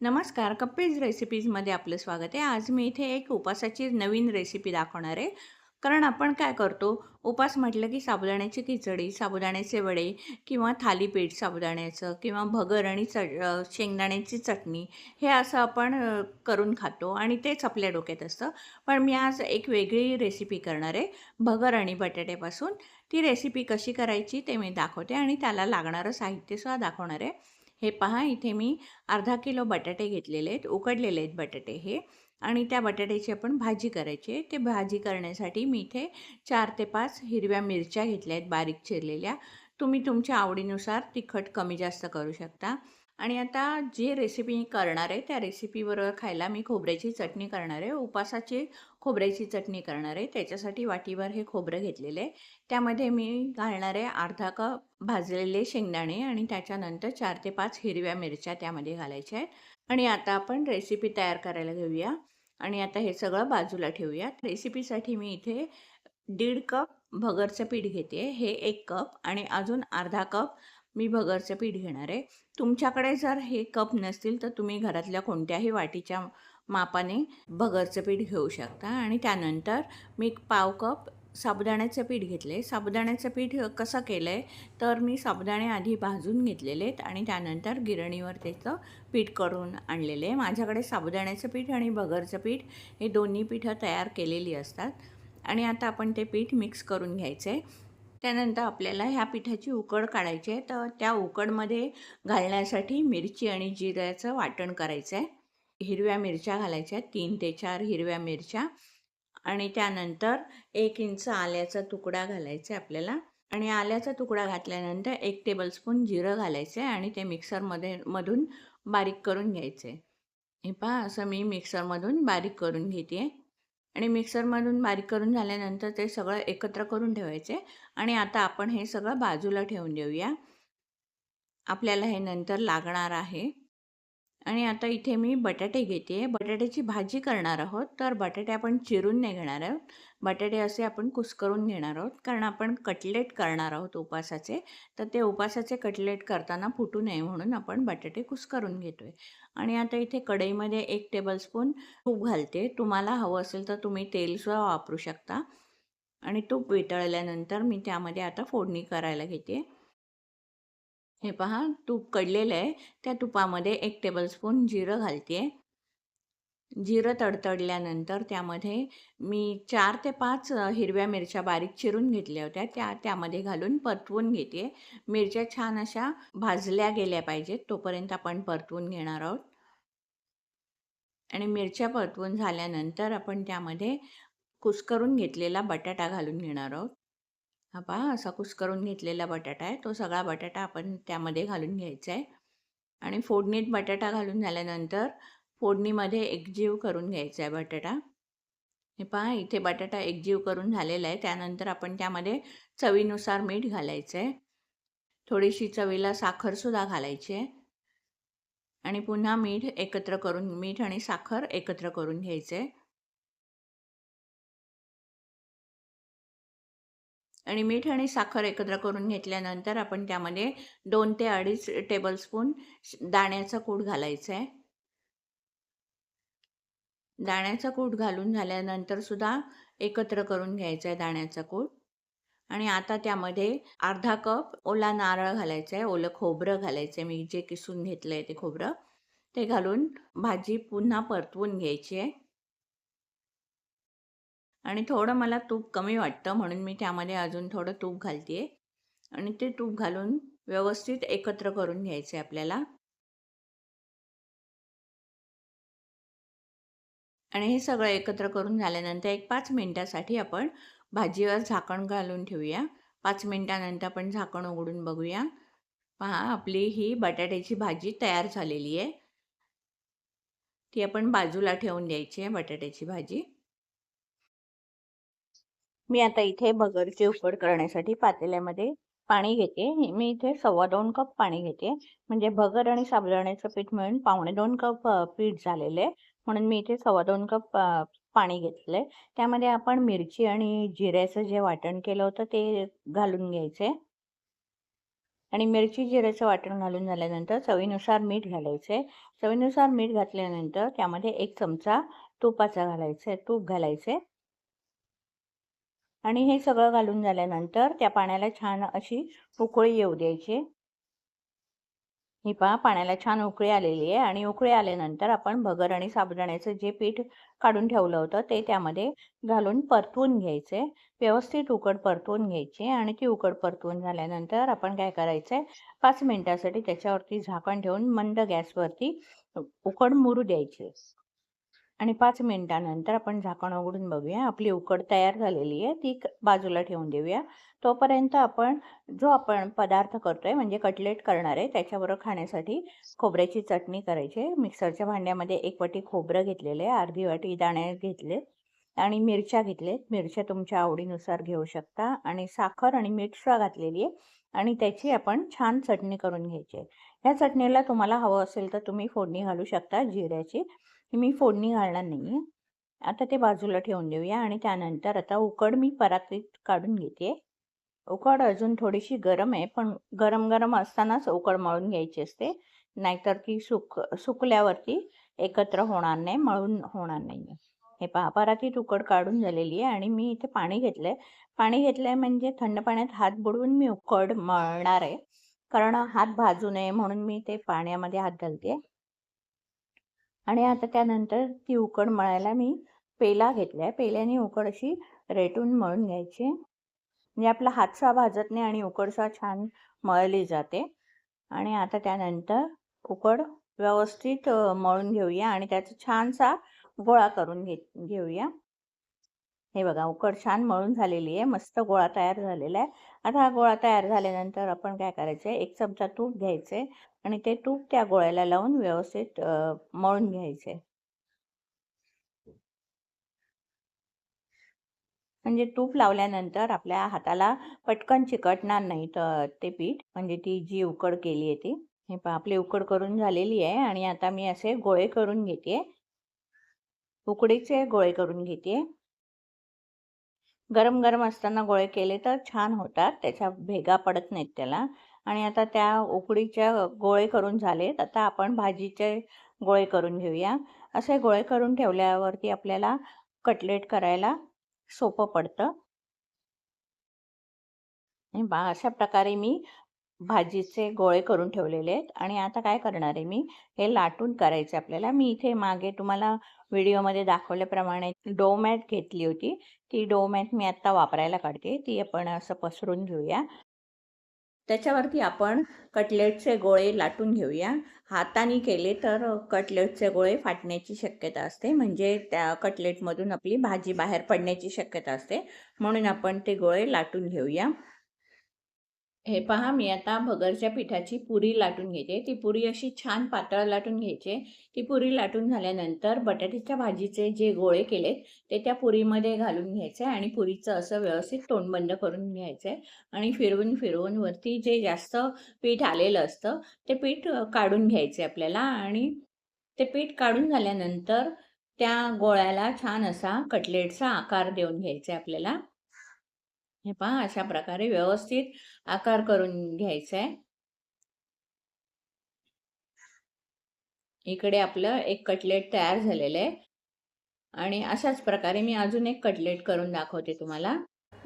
नमस्कार कप्पेज रेसिपीजमध्ये आपलं स्वागत आहे. आज मी इथे एक उपासाची नवीन रेसिपी दाखवणार आहे. कारण आपण काय करतो उपास म्हटलं की साबुदाण्याची खिचडी साबुदाण्याचे वडे किंवा थालीपीठ साबुदाण्याचं किंवा भगर आणि च शेंगदाण्याची चटणी हे असं आपण करून खातो आणि तेच आपल्या डोक्यात असतं. पण मी आज एक वेगळी रेसिपी करणार आहे भगर आणि बटाट्यापासून. ती रेसिपी कशी करायची ते मी दाखवते आणि त्याला लागणारं साहित्यसुद्धा दाखवणार आहे. हे पहा इथे मी अर्धा किलो बटाटे घेतलेले आहेत उकडलेले आहेत बटाटे हे. आणि त्या बटाट्याची आपण भाजी करायची आहे. ते भाजी करण्यासाठी मी इथे चार ते पाच हिरव्या मिरच्या घेतल्या आहेत बारीक चिरलेल्या. तुम्ही तुमच्या आवडीनुसार तिखट कमी जास्त करू शकता. आणि आता जे रेसिपी करणार आहे त्या रेसिपीबरोबर खायला मी खोबऱ्याची चटणी करणार आहे. उपासाची खोबऱ्याची चटणी करणार आहे. त्याच्यासाठी वाटीवर हे खोबरं घेतलेलं आहे. त्यामध्ये मी घालणार आहे अर्धा कप भाजलेले शेंगदाणे आणि त्याच्यानंतर चार ते पाच हिरव्या मिरच्या त्यामध्ये घालायच्या आहेत. आणि आता आपण रेसिपी तयार करायला घेऊया. आणि आता हे सगळं बाजूला ठेवूया रेसिपीसाठी मी इथे दीड कप भगरचं पीठ घेते. हे एक कप आणि अजून अर्धा कप मी भगरचं पीठ घेणार आहे. तुमच्याकडे जर हे कप नसतील तर तुम्ही घरातल्या कोणत्याही वाटीच्या मापाने भगरचं पीठ घेऊ शकता. आणि त्यानंतर मी पाव कप साबुदाण्याचं पीठ घेतले साबुदाण्याचं पीठ कसं केलं आहे तर मी साबुदाणे आधी भाजून घेतलेले आहेत आणि त्यानंतर गिरणीवर त्याचं पीठ करून आणलेले आहे माझ्याकडे साबुदाण्याचं पीठ आणि भगरचं पीठ हे दोन्ही पीठं तयार केलेली असतात. आणि आता आपण ते पीठ मिक्स करून घ्यायचं आहे त्यानंतर आपल्याला ह्या पिठाची उकड काढायची आहे. तर त्या उकडमध्ये घालण्यासाठी मिरची आणि जिऱ्याचं वाटण करायचं आहे हिरव्या मिरच्या घालायच्या तीन ते चार हिरव्या मिरच्या. आणि त्यानंतर एक इंच आल्याचा तुकडा घालायचा आहे आपल्याला. आणि आल्याचा तुकडा घातल्यानंतर एक टेबलस्पून जिरं घालायचं आहे आणि ते मिक्सरमध्ये मधून बारीक करून घ्यायचं आहे हे पहा असं मी मिक्सरमधून बारीक करून घेते आणि मिक्सरमधून बारीक करून झाल्यानंतर ते सगळं एकत्र करून ठेवायचे. आणि आता आपण हे सगळं बाजूला ठेवून देऊया. आपल्याला हे नंतर लागणार आहे. आणि आता इथे मी बटाटे घेते. आहे बटाट्याची भाजी करणार आहोत. तर बटाटे आपण चिरून नाही घेणार आहोत. बटाटे असे आपण कुस्करून घेणार आहोत. कारण आपण कटलेट करणार आहोत उपासाचे. तर ते उपासाचे कटलेट करताना फुटू नये म्हणून आपण बटाटे कुस्करून घेतो आहे आणि आता इथे कढईमध्ये एक टेबलस्पून तूप घालते. तुम्हाला हवं असेल तर तुम्ही तेलसुद्धा वापरू शकता. आणि तूप वितळल्यानंतर मी त्यामध्ये आता फोडणी करायला घेते. हे पहा तूप कडलेलं आहे. त्या तुपामध्ये एक टेबलस्पून जिरं घालते जिरं तडतडल्यानंतर त्यामध्ये मी चार ते पाच हिरव्या मिरच्या बारीक चिरून घेतल्या होत्या. त्या त्यामध्ये घालून परतवून घेते. मिरच्या छान अशा भाजल्या गेल्या पाहिजेत तोपर्यंत आपण परतवून घेणार आहोत. आणि मिरच्या परतवून झाल्यानंतर आपण त्यामध्ये कुस्करून घेतलेला बटाटा घालून घेणार आहोत. हा पहा असा कुस्करून घेतलेला बटाटा आहे. तो सगळा बटाटा आपण त्यामध्ये घालून घ्यायचा आहे. आणि फोडणीत बटाटा घालून झाल्यानंतर फोडणीमध्ये एकजीव करून घ्यायचा आहे बटाटा. हे पहा इथे बटाटा एकजीव करून झालेला आहे. त्यानंतर आपण त्यामध्ये चवीनुसार मीठ घालायचं आहे. थोडीशी चवीला साखरसुद्धा घालायची आहे. आणि पुन्हा मीठ एकत्र करून मीठ आणि साखर एकत्र करून घ्यायचे आणि मीठ आणि साखर एकत्र करून घेतल्यानंतर आपण त्यामध्ये दोन ते अडीच टेबलस्पून दाण्याचा कूट घालायचा आहे दाण्याचा कूट घालून झाल्यानंतर सुद्धा एकत्र करून घ्यायचा आहे दाण्याचा कूट. आणि आता त्यामध्ये अर्धा कप ओला नारळ घालायचा आहे ओलं खोबरं घालायचं आहे मी जे किसून घेतलं आहे ते खोबरं ते घालून भाजी पुन्हा परतवून घ्यायची आहे. आणि थोडं मला तूप कमी वाटतं म्हणून मी त्यामध्ये अजून थोडं तूप घालते आहे आणि ते तूप घालून व्यवस्थित एकत्र करून घ्यायचे आपल्याला. आणि हे सगळं एकत्र करून झाल्यानंतर एक पाच मिनटासाठी आपण भाजीवर झाकण घालून ठेवूया. पाच मिनटानंतर आपण झाकण उघडून बघूया. पहा आपली ही बटाट्याची भाजी तयार झालेली आहे. ती आपण बाजूला ठेवून द्यायची आहे बटाट्याची भाजी. मी आता इथे बगरची उकड करण्यासाठी पातेल्यामध्ये पाणी घेते. मी इथे सव्वा दोन कप पाणी घेते. म्हणजे भगर आणि साबुदाण्याचं पीठ मिळून पावणे दोन कप पीठ झालेले आहे. म्हणून मी इथे सव्वा दोन कप पाणी घेतलंय. त्यामध्ये आपण मिरची आणि जिऱ्याचं जे वाटण केलं होतं ते घालून घ्यायचे आणि मिरची जिऱ्याचं वाटण घालून झाल्यानंतर चवीनुसार मीठ घालायचे चवीनुसार मीठ घातल्यानंतर त्यामध्ये एक चमचा तुपाचा घालायचा आहे तूप घालायचे आणि हे सगळं घालून झाल्यानंतर त्या पाण्याला छान अशी उकळी येऊ द्यायची. ही पहा पाण्याला छान उकळी आलेली आहे आणि उकळी आल्यानंतर आपण भगर आणि साबुदाण्याचं जे पीठ काढून ठेवलं होतं ते त्यामध्ये घालून परतवून घ्यायचे. व्यवस्थित उकड परतवून घ्यायची आणि ती उकड परतवून झाल्यानंतर आपण काय करायचं आहे पाच मिनिटासाठी त्याच्यावरती झाकण ठेवून मंद गॅसवरती उकड मुरू द्यायची. आणि पाच मिनिटानंतर आपण झाकण उघडून बघूया. आपली उकड तयार झालेली आहे. ती बाजूला ठेवून देऊया. तोपर्यंत आपण जो आपण पदार्थ करतोय म्हणजे कटलेट करणार आहे त्याच्याबरोबर खाण्यासाठी खोबऱ्याची चटणी करायची आहे. मिक्सरच्या भांड्यामध्ये एक वाटी खोबरं घेतलेलं आहे. अर्धी वाटी दाणे घेतले आणि मिरच्या घेतलेत. मिरच्या तुमच्या आवडीनुसार घेऊ शकता. आणि साखर आणि मीठसुद्धा घातलेली आहे. आणि त्याची आपण छान चटणी करून घ्यायची आहे. ह्या चटणीला तुम्हाला हवं असेल तर तुम्ही फोडणी घालू शकता जिऱ्याची. मी फोडणी घालणार नाही आता ते बाजूला ठेवून देऊया आणि त्यानंतर आता उकड मी परातीत काढून घेते. उकड अजून थोडीशी गरम आहे पण गरम गरम असतानाच उकड मळून घ्यायची असते. नाहीतर ती सुक सुकल्यावरती एकत्र होणार नाही मळून होणार नाही हे पहा परातीत उकड काढून झालेली आहे आणि मी इथे पाणी घेतलं आहे पाणी घेतलं आहे म्हणजे थंड पाण्यात हात बुडवून मी उकड मळणार आहे. कारण हात भाजू नये म्हणून मी ते पाण्यामध्ये हात घालते. आणि आता त्यानंतर ती उकड मळायला मी पेला घेतला आहे पेल्याने उकड अशी रेटून मळून घ्यायची. म्हणजे आपला हातसा भाजत नाही आणि उकडसा छान मळली जाते. आणि आता त्यानंतर उकड व्यवस्थित मळून घेऊया आणि त्याचा छानसा गोळा करून घे घेऊया. हे बघा उकड छान मळून झालेली आहे. मस्त गोळा तयार झालेला आहे. आता हा गोळा तयार झाल्यानंतर आपण काय करायचं आहे एक चमचा तूप घ्यायचे आणि ते तूप त्या गोळ्याला लावून व्यवस्थित मळून घ्यायचे. म्हणजे तूप लावल्यानंतर आपल्या हाताला पटकन चिकटणार नाही तर ते पीठ. म्हणजे ती जी उकड केली आहे ती हे पहा आपली उकड करून झालेली आहे आणि आता मी असे गोळे करून घेते. उकडीचे गोळे करून घेते. गरम गरम असताना गोळे केले तर छान होतात. त्याच्या भेगा पडत नाहीत त्याला. आणि आता त्या उकडीच्या गोळे करून झालेत. आता आपण भाजीचे गोळे करून घेऊया. असे गोळे करून ठेवल्यावरती आपल्याला कटलेट करायला सोपं पडतं. बा अशा प्रकारे मी भाजीचे गोळे करून ठेवलेले आहेत. आणि आता काय करणार आहे मी? हे लाटून करायचे आपल्याला. मी इथे मागे तुम्हाला व्हिडिओमध्ये दाखवल्याप्रमाणे डोमॅट घेतली होती. ती डोमॅट मी आत्ता वापरायला काढते. ती आपण असं पसरून घेऊया. त्याच्यावरती आपण कटलेटचे गोळे लाटून घेऊया. हाताने केले तर कटलेटचे गोळे फाटण्याची शक्यता असते. म्हणजे त्या कटलेटमधून आपली भाजी बाहेर पडण्याची शक्यता असते. म्हणून आपण ते गोळे लाटून घेऊया. हे पहा मी आता भगरच्या पिठाची पुरी लाटून घेते. ती पुरी अशी छान पातळ लाटून घ्यायची. ती पुरी लाटून झाल्यानंतर बटाट्याच्या भाजीचे जे गोळे केलेत ते त्या पुरीमध्ये घालून घ्यायचे आणि पुरीचं असं व्यवस्थित तोंडबंद करून घ्यायचं आहे आणि फिरवून फिरवून वरती जे जास्त पीठ आलेलं असतं ते पीठ काढून घ्यायचे आपल्याला आणि ते पीठ काढून झाल्यानंतर त्या गोळ्याला छान असा कटलेटचा आकार देऊन घ्यायचा आहे आपल्याला. हे पहा अशा प्रकारे व्यवस्थित आकार करून घ्यायचा आहे इकडे आपलं एक कटलेट तयार झालेलं आहे. आणि अशाच प्रकारे मी अजून एक कटलेट करून दाखवते तुम्हाला.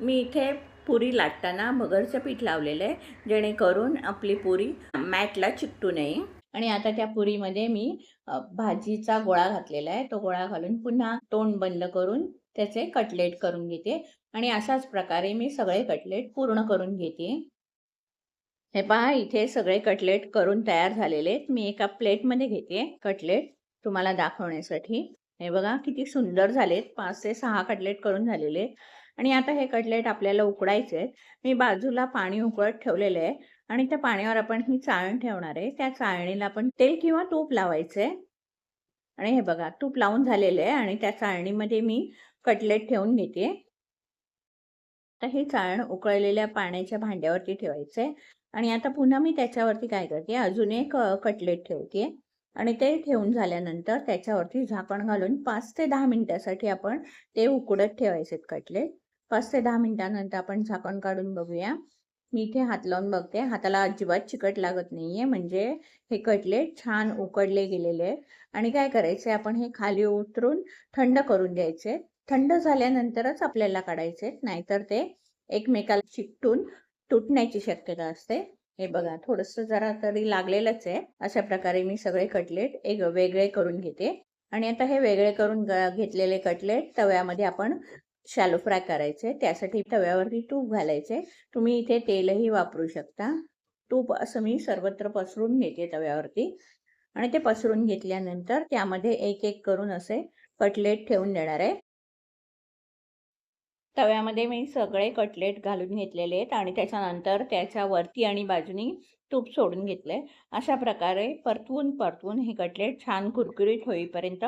मी इथे पुरी लाटताना भगरचं पीठ लावलेलं आहे जेणेकरून आपली पुरी मॅटला चिकटू नये. आणि आता त्या पुरीमध्ये मी भाजीचा गोळा घातलेला आहे. तो गोळा घालून पुन्हा तोंड बंद करून त्याचे कटलेट करून घेते. आणि अशाच प्रकारे मी सगळे कटलेट पूर्ण करून घेते. हे पहा इथे सगळे कटलेट करून तयार झालेले आहेत. मी एका प्लेटमध्ये घेते कटलेट तुम्हाला दाखवण्यासाठी. हे बघा किती सुंदर झालेत. पाच ते सहा कटलेट करून झालेले आणि आता हे कटलेट आपल्याला उकडायचे आहेत. मी बाजूला पाणी उकळत ठेवलेलं आहे. आणि त्या पाण्यावर आपण ही चाळण ठेवणार आहे. त्या चाळणीला आपण तेल किंवा तूप लावायचं आहे आणि हे बघा तूप लावून झालेलं आहे आणि त्या चाळणीमध्ये मी कटलेट ठेवून घेते. तर हे चाळण उकळलेल्या पाण्याच्या भांड्यावरती ठेवायचं आहे आणि आता पुन्हा मी त्याच्यावरती काय करते अजून एक कटलेट ठेवते. आणि ते ठेवून झाल्यानंतर त्याच्यावरती झाकण घालून पाच ते दहा मिनिटासाठी आपण ते उकडत ठेवायचे कटलेट. पाच ते दहा मिनिटानंतर आपण झाकण काढून बघूया. मी इथे हात लावून बघते. हाताला अजिबात चिकट लागत नाहीये. म्हणजे हे कटलेट छान उकडले गेलेले. आणि काय करायचे आपण हे खाली उतरून थंड करून द्यायचे थंड झाल्यानंतरच आपल्याला काढायचे. नाहीतर ते एकमेकाला चिकटून तुटण्याची शक्यता असते. हे बघा थोडस जरा तरी लागलेलंच आहे. अशा प्रकारे मी सगळे कटलेट एक वेगळे करून घेते. आणि आता हे वेगळे करून घेतलेले कटलेट तव्यामध्ये आपण शॅलो फ्राय करायचे. त्यासाठी तव्यावरती तूप घालायचे. तुम्ही इथे तेलही वापरू शकता. तूप असं मी सर्वत्र पसरून घेते तव्यावरती. आणि ते पसरून घेतल्यानंतर त्यामध्ये एक एक करून असे कटलेट ठेवून देणार आहे. तव्यामध्ये मी सगळे कटलेट घालून घेतलेले आहेत आणि त्याच्यानंतर त्याच्या वरती आणि बाजूनी तूप सोडून घेतले. अशा प्रकारे परतवून परतवून हे कटलेट छान कुरकुरीत होईपर्यंत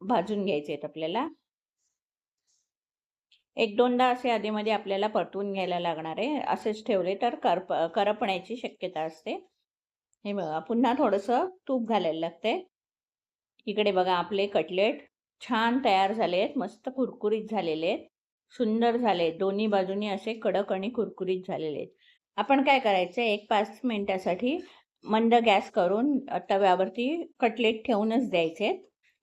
भाजून घ्यायचे आहेत आपल्याला. एक दोनदा असे आधीमध्ये आपल्याला परतून घ्यायला लागणार आहे. असेच ठेवले तर करप करपण्याची शक्यता असते. हे बघा पुन्हा थोडंसं तूप घालायला लागते इकडे बघा आपले कटलेट छान तयार झाले आहेत. मस्त कुरकुरीत झालेले आहेत. सुंदर झाले दोन्ही बाजूनी असे कडक आणि कुरकुरीत झालेले आहेत. आपण काय करायचं एक पाच मिनटासाठी मंद गॅस करून तव्यावरती कटलेट ठेवूनच द्यायचे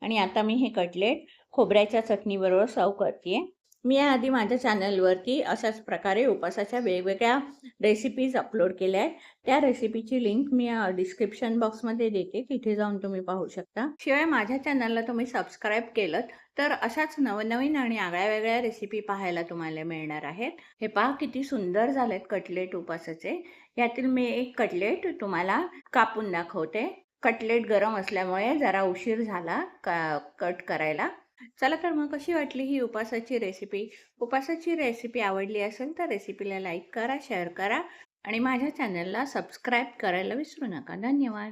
आणि आता मी हे कटलेट खोबऱ्याच्या चटणीबरोबर सर्व करते मी याआधी माझ्या चॅनलवरती अशाच प्रकारे उपासाच्या वेगवेगळ्या रेसिपीज अपलोड केल्या आहेत. त्या रेसिपीची लिंक मी डिस्क्रिप्शन बॉक्समध्ये देते. तिथे जाऊन तुम्ही पाहू शकता. शिवाय माझ्या चॅनलला तुम्ही सबस्क्राईब केलं तर अशाच नवनवीन आणि आगळ्या वेगळ्या रेसिपी पाहायला तुम्हाला मिळणार आहेत. हे पहा किती सुंदर झालेत कटलेट उपासाचे. यातील मी एक कटलेट तुम्हाला कापून दाखवते. कटलेट गरम असल्यामुळे जरा उशीर झाला का कट करायला. चला तर मग कशी वाटली ही उपासाची रेसिपी उपासाची रेसिपी आवडली असेल तर रेसिपीला लाईक करा शेअर करा आणि माझ्या चॅनलला सबस्क्राईब करायला विसरू नका. धन्यवाद.